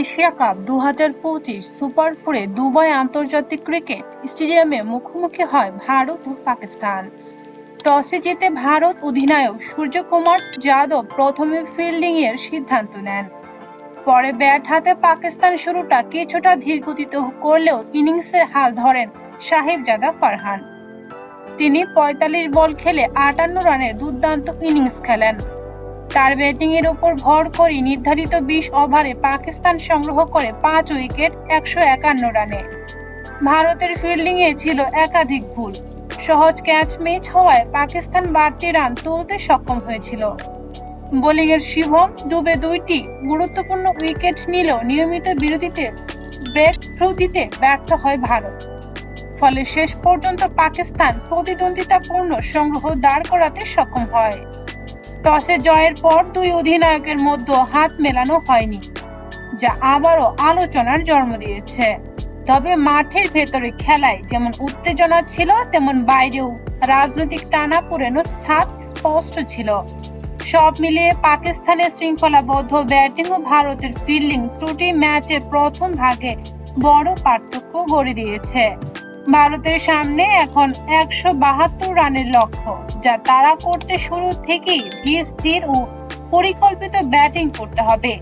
Asia cup দু হাজার পঁচিশ সুপার ফোরে দুবাই আন্তর্জাতিক ক্রিকেট স্টেডিয়ামে মুখোমুখি হয় ভারত ও পাকিস্তান। টসে জিতে ভারত অধিনায়ক সূর্যকুমার যাদব প্রথমে ফিল্ডিং এর সিদ্ধান্ত নেন। পরে ব্যাট হাতে পাকিস্তান শুরুটা কিছুটা ধীরগতিতে করলেও ইনিংসের হাল ধরেন সাহেবজাদা ফারহান। তিনি পঁয়তাল্লিশ বল খেলে আটান্ন রানের দুর্দান্ত ইনিংস খেলেন। তার ব্যাটিং এর উপর ভর করে নির্ধারিত বিশ ওভারে পাকিস্তান সংগ্রহ করে পাঁচ উইকেট একশো একান্ন রানে ভারতের ফিল্ডিং এ ছিল একাধিক ভুল। সহজ ক্যাচ মিস হওয়ায় পাকিস্তান বাড়তি রান তুলতে সক্ষম হয়েছিল। বোলিং এর শিবম ডুবে দুইটি গুরুত্বপূর্ণ উইকেট নিলেও নিয়মিত বিরতিতে ব্রেক থ্রু দিতে ব্যর্থ হয় ভারত। ফলে শেষ পর্যন্ত পাকিস্তান প্রতিদ্বন্দ্বিতাপূর্ণ সংগ্রহ দাঁড় করাতে সক্ষম হয়। টসে জয়ের পর দুই অধিনায়কের মধ্যে হাত মেলানো হয়নি, যা আবারও আলোচনার জন্ম দিয়েছে। তবে মাঠের ভেতরে খেলায় যেমন উত্তেজনা ছিল, তেমন বাইরেও রাজনৈতিক টানা পুরেনো ছাপ স্পষ্ট ছিল। সব মিলিয়ে পাকিস্তানের শৃঙ্খলাবদ্ধ ব্যাটিং ও ভারতের ফিল্ডিং ত্রুটি ম্যাচের প্রথম ভাগে বড় পার্থক্য গড়ে দিয়েছে। ভারতের সামনে এখন একশো বাহাত্তর রানের লক্ষ্য, যা তারা করতে শুরু থেকেই ধীর, স্থির ও পরিকল্পিত ব্যাটিং করতে হবে।